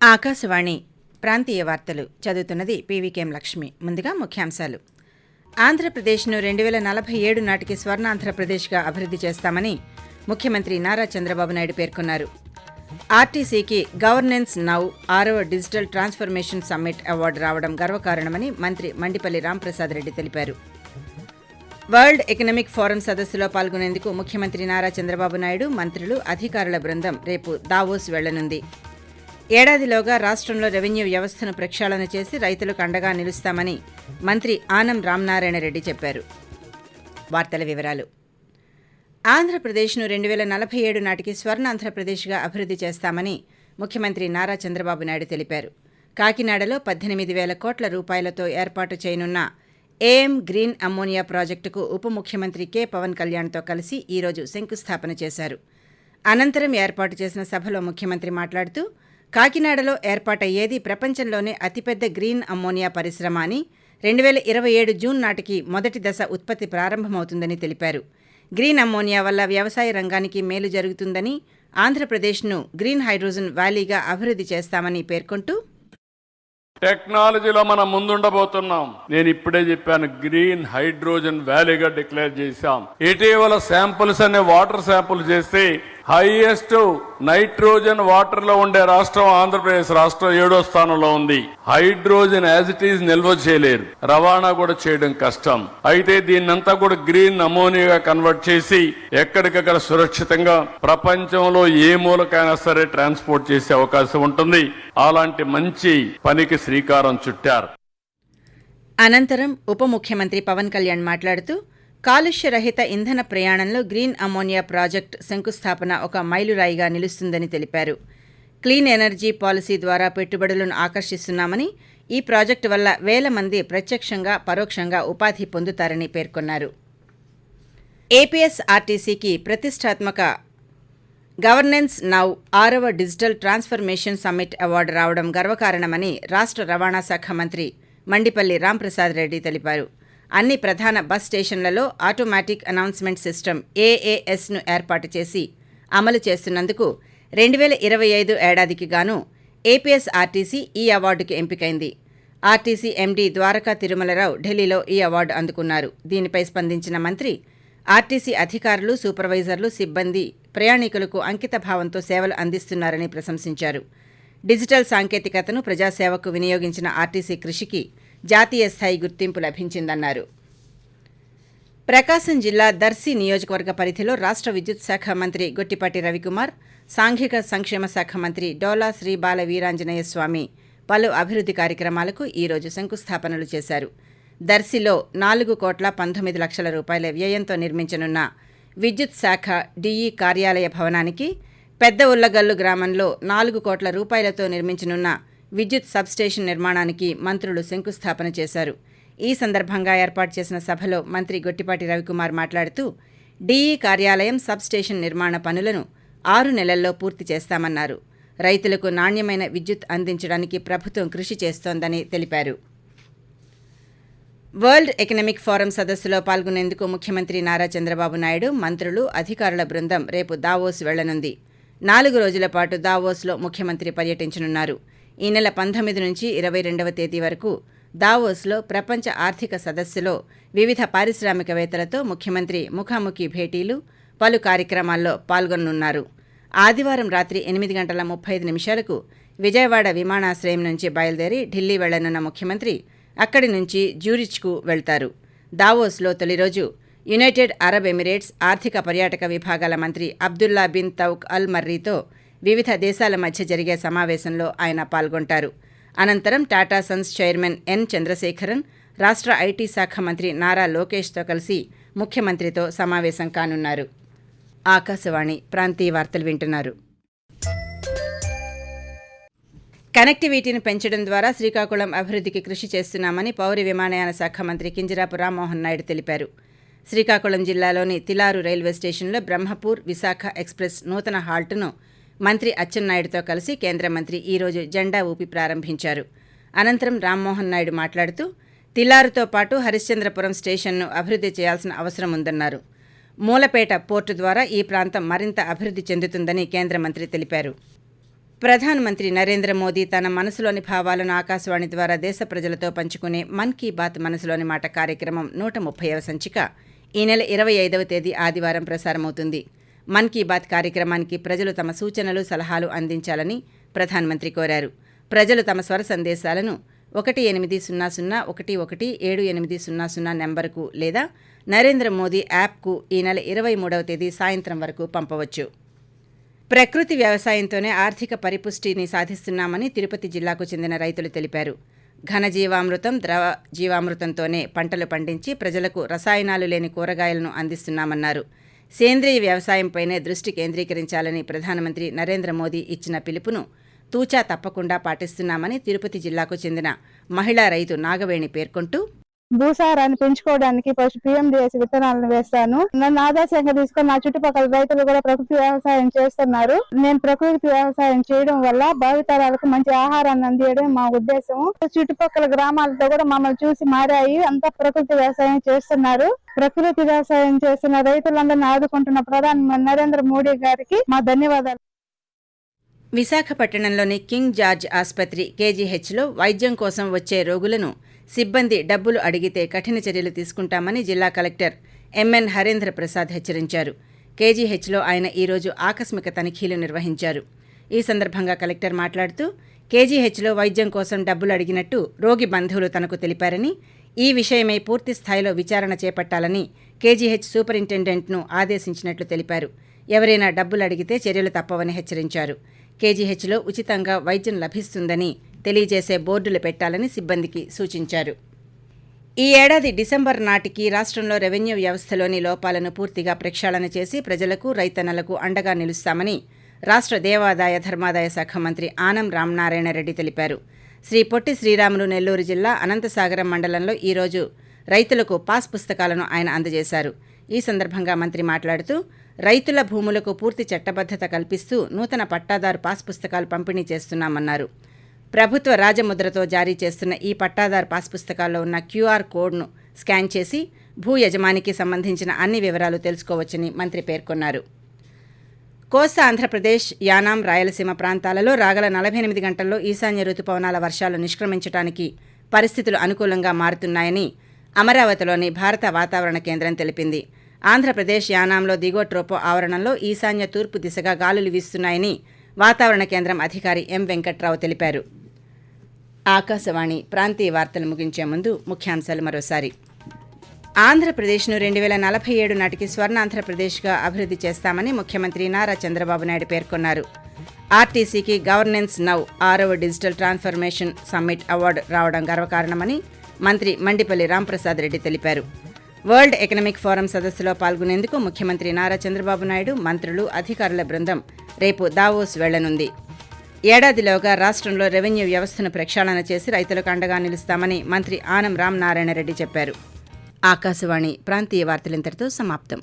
ఆకాశవాణి ప్రాంతీయ వార్తలు చదువుతున్నది పీవీకేఎం లక్ష్మి. ముందుగా ముఖ్యాంశాలు. ఆంధ్రప్రదేశ్ను రెండు వేల నలభై ఏడు నాటికి స్వర్ణాంధ్రప్రదేశ్గా అభివృద్ధి చేస్తామని ముఖ్యమంత్రి నారా చంద్రబాబు నాయుడు పేర్కొన్నారు. ఆర్టీసీకి గవర్నెన్స్ నౌ ఆరవ డిజిటల్ ట్రాన్స్ఫర్మేషన్ సమ్మిట్ అవార్డు రావడం గర్వకారణమని మంత్రి మండిపల్లి రాంప్రసాద్ రెడ్డి తెలిపారు. వరల్డ్ ఎకనామిక్ ఫోరం సదస్సులో పాల్గొనేందుకు ముఖ్యమంత్రి నారా చంద్రబాబు నాయుడు మంత్రులు అధికారుల బృందం రేపు దావోస్ వెళ్ళనుంది. ఏడాదిలోగా రాష్ట్రంలో రెవెన్యూ వ్యవస్థను ప్రక్షాళన చేసి రైతులకు అండగా నిలుస్తామని మంత్రి ఆనం రామనారాయణ రెడ్డి చెప్పారు. వార్తల వివరాలు. ఆంధ్రప్రదేశ్ను రెండు వేల నలభై ఏడు నాటికి స్వర్ణ ఆంధ్రప్రదేశ్గా అభివృద్ధి చేస్తామని ముఖ్యమంత్రి నారా చంద్రబాబు నాయుడు తెలిపారు. కాకినాడలో పద్దెనిమిది వేల కోట్ల రూపాయలతో ఏర్పాటు చేయనున్న ఏఎం గ్రీన్ అమ్మోనియా ప్రాజెక్టుకు ఉప ముఖ్యమంత్రి కె. పవన్ కళ్యాణ్తో కలిసి ఈరోజు శంకుస్థాపన చేశారు. అనంతరం ఏర్పాటు చేసిన సభలో ముఖ్యమంత్రి మాట్లాడుతూ కాకినాడలో ఏర్పాటయ్యేది ప్రపంచంలోనే అతిపెద్ద గ్రీన్ అమ్మోనియా పరిశ్రమ అని రెండు వేల ఇరవై ఏడు జూన్ నాటికి మొదటి దశ ఉత్పత్తి ప్రారంభమవుతుందని తెలిపారు. గ్రీన్ అమ్మోనియా వల్ల వ్యవసాయ రంగానికి మేలు జరుగుతుందని ఆంధ్రప్రదేశ్ను గ్రీన్ హైడ్రోజన్ వ్యాలీగా అభివృద్ధి చేస్తామని పేర్కొంటూ టెక్నాలజీలో మనం ముందుండబోతున్నాం. నేను ఇప్పుడే చెప్పాను గ్రీన్ హైడ్రోజన్ వ్యాలీగా డిక్లేర్ చేశాం. ఇటీవల శాంపుల్స్ అనే వాటర్ శాంపుల్ చేస్తే హైయెస్ట్ నైట్రోజన్ వాటర్లో ఉండే రాష్ట్రం ఆంధ్రప్రదేశ్ రాష్ట్రం ఏడో స్థానంలో ఉంది. హైడ్రోజన్ యాజ్ ఇట్ ఈజ్ నిల్వ చేయలేరు. రవాణా కూడా చేయడం కష్టం. అయితే దీన్నంతా కూడా గ్రీన్ అమోనియాగా కన్వర్ట్ చేసి ఎక్కడికక్కడ సురక్షితంగా ప్రపంచంలో ఏ మూలకైనా సరే ట్రాన్స్పోర్ట్ చేసే అవకాశం ఉంటుంది. అలాంటి మంచి పనికి శ్రీకారం చుట్టారు. అనంతరం ఉప ముఖ్యమంత్రి పవన్ కళ్యాణ్ మాట్లాడుతూ కాలుష్య రహిత ఇంధన ప్రయాణంలో గ్రీన్ అమోనియా ప్రాజెక్ట్ శంకుస్థాపన ఒక మైలురాయిగా నిలుస్తుందని తెలిపారు. క్లీన్ ఎనర్జీ పాలసీ ద్వారా పెట్టుబడులను ఆకర్షిస్తున్నామని ఈ ప్రాజెక్టు వల్ల వేల మంది ప్రత్యక్షంగా పరోక్షంగా ఉపాధి పొందుతారని పేర్కొన్నారు. ఏపీఎస్ఆర్టీసీకి ప్రతిష్టాత్మక గవర్నెన్స్ నౌ ఆరవ డిజిటల్ ట్రాన్స్ఫర్మేషన్ సమ్మిట్ అవార్డు రావడం గర్వకారణమని రాష్ట్ర రవాణా శాఖ మంత్రి మండిపల్లి రాంప్రసాద్ రెడ్డి తెలిపారు. అన్ని ప్రధాన బస్ స్టేషన్లలో ఆటోమేటిక్ అనౌన్స్మెంట్ సిస్టమ్ ఏఏఎస్ను ఏర్పాటు చేసి అమలు చేస్తున్నందుకు రెండు వేల ఇరవై ఐదు ఏడాదికి గాను ఏపీఎస్ ఆర్టీసీ ఈ అవార్డుకి ఎంపికైంది. ఆర్టీసీ ఎండీ ద్వారకా తిరుమలరావు ఢిల్లీలో ఈ అవార్డు అందుకున్నారు. దీనిపై స్పందించిన మంత్రి ఆర్టీసీ అధికారులు సూపర్వైజర్లు సిబ్బంది ప్రయాణికులకు అంకిత భావంతో సేవలు అందిస్తున్నారని ప్రశంసించారు. డిజిటల్ సాంకేతికతను ప్రజాసేవకు వినియోగించిన ఆర్టీసీ కృషికి జాతీయ స్థాయి గుర్తింపు లభించిందన్నారు. ప్రకాశం జిల్లా దర్శి నియోజకవర్గ పరిధిలో రాష్ట్ర విద్యుత్ శాఖ మంత్రి గొట్టిపాటి రవికుమార్ సాంఘిక సంక్షేమ శాఖ మంత్రి డోలా శ్రీ బాల వీరాంజనేయ స్వామి పలు అభివృద్ధి కార్యక్రమాలకు ఈరోజు శంకుస్థాపనలు చేశారు. దర్శిలో నాలుగు కోట్ల పంతొమ్మిది లక్షల రూపాయల వ్యయంతో నిర్మించనున్న విద్యుత్ శాఖ డిఈ కార్యాలయ భవనానికి పెద్ద ఉల్లగల్లు గ్రామంలో నాలుగు కోట్ల రూపాయలతో నిర్మించనున్న విద్యుత్ సబ్స్టేషన్ నిర్మాణానికి మంత్రులు శంకుస్థాపన చేశారు. ఈ సందర్భంగా ఏర్పాటు చేసిన సభలో మంత్రి గొట్టిపాటి రవికుమార్ మాట్లాడుతూ డీఈ కార్యాలయం సబ్స్టేషన్ నిర్మాణ పనులను ఆరు నెలల్లో పూర్తి చేస్తామన్నారు. రైతులకు నాణ్యమైన విద్యుత్ అందించడానికి ప్రభుత్వం కృషి చేస్తోందని తెలిపారు. వరల్డ్ ఎకనామిక్ ఫోరం సదస్సులో పాల్గొనేందుకు ముఖ్యమంత్రి నారా చంద్రబాబు నాయుడు మంత్రులు అధికారుల బృందం రేపు దావోస్ వెళ్ళనుంది. నాలుగు రోజుల పాటు దావోస్లో ముఖ్యమంత్రి పర్యటించనున్నారు. ఈ నెల పంతొమ్మిది నుంచి ఇరవై రెండవ తేదీ వరకు దావోస్లో ప్రపంచ ఆర్థిక సదస్సులో వివిధ పారిశ్రామికవేత్తలతో ముఖ్యమంత్రి ముఖాముఖి భేటీలు పలు కార్యక్రమాల్లో పాల్గొనున్నారు ఆదివారం రాత్రి ఎనిమిది గంటల ముప్పై ఐదు నిమిషాలకు విజయవాడ విమానాశ్రయం నుంచి బయలుదేరి ఢిల్లీ వెళ్ళనున్న ముఖ్యమంత్రి అక్కడి నుంచి జ్యూరిచ్కు వెళ్తారు. దావోస్లో తొలి రోజు యునైటెడ్ అరబ్ ఎమిరేట్స్ ఆర్థిక పర్యాటక విభాగాల మంత్రి అబ్దుల్లా బిన్ తౌక్ అల్ మర్రీతో వివిధ దేశాల మధ్య జరిగే సమావేశంలో ఆయన పాల్గొంటారు. అనంతరం Tata sons chairman N Chandrasekaran రాష్ట్ర ఐటీ శాఖ మంత్రి నారా లోకేష్తో కలిసి ముఖ్యమంత్రితో సమావేశం కానున్నారు. ఆకాశవాణి ప్రాంతీయ వార్తలు వింటున్నారు. కనెక్టివిటీని పెంచడం ద్వారా శ్రీకాకుళం అభివృద్ధికి కృషి చేస్తున్నామని పౌర విమానయాన శాఖ మంత్రి కింజరాపు రామ్మోహన్ నాయుడు తెలిపారు. శ్రీకాకుళం జిల్లాలోని తిలారు రైల్వే స్టేషన్లో బ్రహ్మపూర్ విశాఖ ఎక్స్ప్రెస్ నూతన హాల్ట్ను మంత్రి అచ్చెన్నాయుడుతో కలిసి కేంద్ర మంత్రి ఈరోజు జెండా ఊపి ప్రారంభించారు. అనంతరం రామ్మోహన్ నాయుడు మాట్లాడుతూ తిల్లారుతో పాటు హరిశ్చంద్రపురం స్టేషన్ను అభివృద్ధి చేయాల్సిన అవసరం ఉందన్నారు. మూలపేట పోర్టు ద్వారా ఈ ప్రాంతం మరింత అభివృద్ధి చెందుతుందని కేంద్ర మంత్రి తెలిపారు. ప్రధానమంత్రి నరేంద్ర మోదీ తన మనసులోని భావాలను ఆకాశవాణి ద్వారా దేశ ప్రజలతో పంచుకునే మన్ కీ బాత్ మనసులోని మాట కార్యక్రమం నూట ముప్పైవ సంచిక ఈ నెల ఇరవై ఐదవ తేదీ ఆదివారం ప్రసారమవుతుంది. మన్ కీ బాత్ కార్యక్రమానికి ప్రజలు తమ సూచనలు సలహాలు అందించాలని ప్రధానమంత్రి కోరారు. ప్రజలు తమ స్వర సందేశాలను ఒకటి ఎనిమిది సున్నా సున్నా ఒకటి ఒకటి ఏడు ఎనిమిది సున్నా సున్నా నెంబర్కు లేదా నరేంద్ర మోదీ యాప్కు ఈ నెల ఇరవై మూడవ తేదీ సాయంత్రం వరకు పంపవచ్చు. ప్రకృతి వ్యవసాయంతోనే ఆర్థిక పరిపుష్టిని సాధిస్తున్నామని తిరుపతి జిల్లాకు చెందిన రైతులు తెలిపారు. ఘన జీవామృతం ద్రవ జీవామృతంతోనే పంటలు పండించి ప్రజలకు రసాయనాలు లేని కూరగాయలను అందిస్తున్నామన్నారు. సేంద్రీయ వ్యవసాయంపైనే దృష్టి కేంద్రీకరించాలని ప్రధానమంత్రి నరేంద్ర మోదీ ఇచ్చిన పిలుపును తూచా తప్పకుండా పాటిస్తున్నామని తిరుపతి జిల్లాకు చెందిన మహిళా రైతు నాగవేణి పేర్కొంటూ భూసారాన్ని పెంచుకోవడానికి ఫస్ట్ పిఎండిఎస్ విత్తనాలను వేస్తాను. నన్ను ఆదర్శంగా తీసుకుని నా చుట్టుపక్కల రైతులు కూడా ప్రకృతి వ్యవసాయం చేస్తున్నారు. నేను ప్రకృతి వ్యవసాయం చేయడం వల్ల భావితరాలకు మంచి ఆహారాన్ని అందియడం మా ఉద్దేశం చుట్టుపక్కల గ్రామాలతో కూడా మమ్మల్ని చూసి మారాయి. అంతా ప్రకృతి వ్యవసాయం చేస్తున్నారు. ప్రకృతి వ్యవసాయం చేస్తున్న రైతులందరినీ ఆదుకుంటున్న ప్రధాని నరేంద్ర మోడీ గారికి మా ధన్యవాదాలు. విశాఖపట్నంలోని కింగ్ జార్జ్ ఆసుపత్రి కేజీహెచ్లో వైద్యం కోసం వచ్చే రోగులను సిబ్బంది డబ్బులు అడిగితే కఠిన చర్యలు తీసుకుంటామని జిల్లా కలెక్టర్ ఎంఎన్ హరేంద్ర ప్రసాద్ హెచ్చరించారు. కేజీహెచ్లో ఆయన ఈరోజు ఆకస్మిక తనిఖీలు నిర్వహించారు. ఈ సందర్భంగా కలెక్టర్ మాట్లాడుతూ కేజీహెచ్లో వైద్యం కోసం డబ్బులు అడిగినట్టు రోగి బంధువులు తనకు తెలిపారని ఈ విషయమై పూర్తి స్థాయిలో విచారణ చేపట్టాలని కేజీహెచ్ సూపరింటెండెంట్ను ఆదేశించినట్లు తెలిపారు. ఎవరైనా డబ్బులు అడిగితే చర్యలు తప్పవని హెచ్చరించారు. కేజీహెచ్లో ఉచితంగా వైద్యం లభిస్తుందని తెలియజేసే బోర్డులు పెట్టాలని సిబ్బందికి సూచించారు. ఈ ఏడాది డిసెంబర్ నాటికి రాష్ట్రంలో రెవెన్యూ వ్యవస్థలోని లోపాలను పూర్తిగా ప్రక్షాళన చేసి ప్రజలకు రైతన్నలకు అండగా నిలుస్తామని రాష్ట్ర దేవాదాయ ధర్మాదాయ శాఖ మంత్రి ఆనం రామనారాయణ రెడ్డి తెలిపారు. శ్రీ పొట్టి శ్రీరాములు నెల్లూరు జిల్లా అనంతసాగరం మండలంలో ఈరోజు రైతులకు పాస్ పుస్తకాలను ఆయన అందజేశారు. ఈ సందర్భంగా మంత్రి మాట్లాడుతూ రైతుల భూములకు పూర్తి చట్టబద్ధత కల్పిస్తూ నూతన పట్టాదారు పాస్ పుస్తకాలు పంపిణీ చేస్తున్నామన్నారు. ప్రభుత్వ రాజముద్రతో జారీ చేస్తున్న ఈ పట్టాదారు పాస్ పుస్తకాల్లో ఉన్న క్యూఆర్ కోడ్ను స్కాన్ చేసి భూ యజమానికి సంబంధించిన అన్ని వివరాలు తెలుసుకోవచ్చని మంత్రి పేర్కొన్నారు. కోస్తా ఆంధ్రప్రదేశ్ యానాం రాయలసీమ ప్రాంతాలలో రాగల నలభై ఎనిమిది గంటల్లో ఈశాన్య రుతుపవనాల వర్షాలు నిష్క్రమించడానికి పరిస్థితులు అనుకూలంగా మారుతున్నాయని అమరావతిలోని భారత వాతావరణ కేంద్రం తెలిపింది. ఆంధ్రప్రదేశ్ యానాంలో దిగువ ట్రోపో ఆవరణంలో ఈశాన్య తూర్పు దిశగా గాలులు వీస్తున్నాయని వాతావరణ కేంద్రం అధికారి ఎం వెంకట్రావు తెలిపారు. ఆకాశవాణి ప్రాంతీయ వార్తలు ముగించే ముందు ముఖ్యాంశాలు మరోసారి. ఆంధ్రప్రదేశ్ను రెండు వేల నలభై ఏడు నాటికి స్వర్ణాంధ్రప్రదేశ్గా అభివృద్ధి చేస్తామని ముఖ్యమంత్రి నారా చంద్రబాబు నాయుడు పేర్కొన్నారు. ఆర్టీసీకి గవర్నెన్స్ నౌ ఆరవ డిజిటల్ ట్రాన్స్ఫర్మేషన్ సమ్మిట్ అవార్డు రావడం గర్వకారణమని మంత్రి మండిపల్లి రాంప్రసాద్ రెడ్డి తెలిపారు. వరల్డ్ ఎకనామిక్ ఫోరం సదస్సులో పాల్గొనేందుకు ముఖ్యమంత్రి నారా చంద్రబాబు నాయుడు మంత్రులు అధికారుల బృందం రేపు దావోస్ వెళ్ళనుంది. ఏడాదిలోగా రాష్ట్రంలో రెవెన్యూ వ్యవస్థను ప్రక్షాళన చేసి రైతులకు అండగా నిలుస్తామని మంత్రి ఆనం రామనారాయణ రెడ్డి చెప్పారు. ఆకాశవాణి ప్రాంతీయ వార్తలింతటితో సమాప్తం.